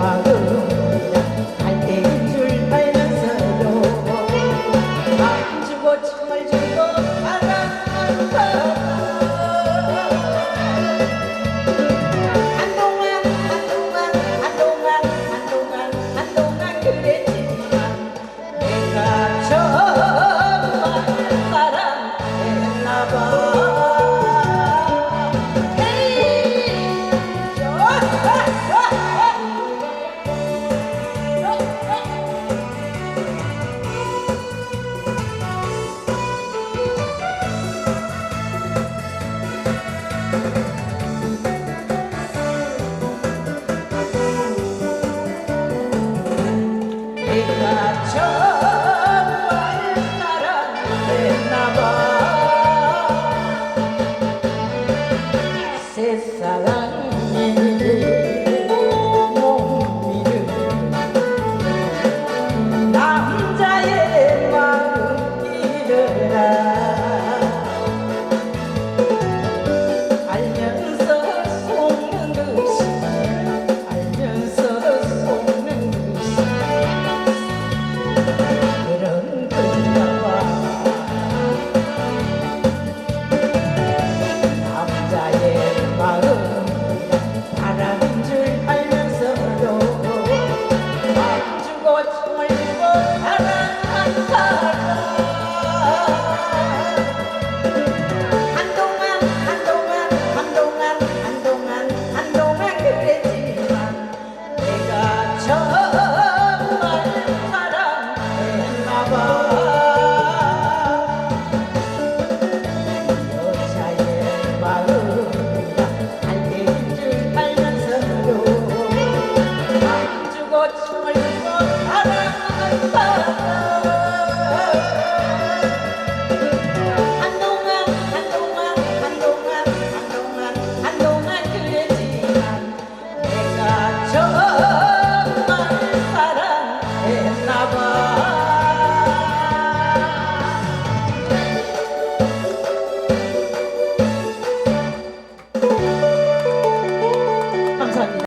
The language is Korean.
마음 갈 때인 줄 알면서도 안 주고 정을 주 내가 정말 사랑했나봐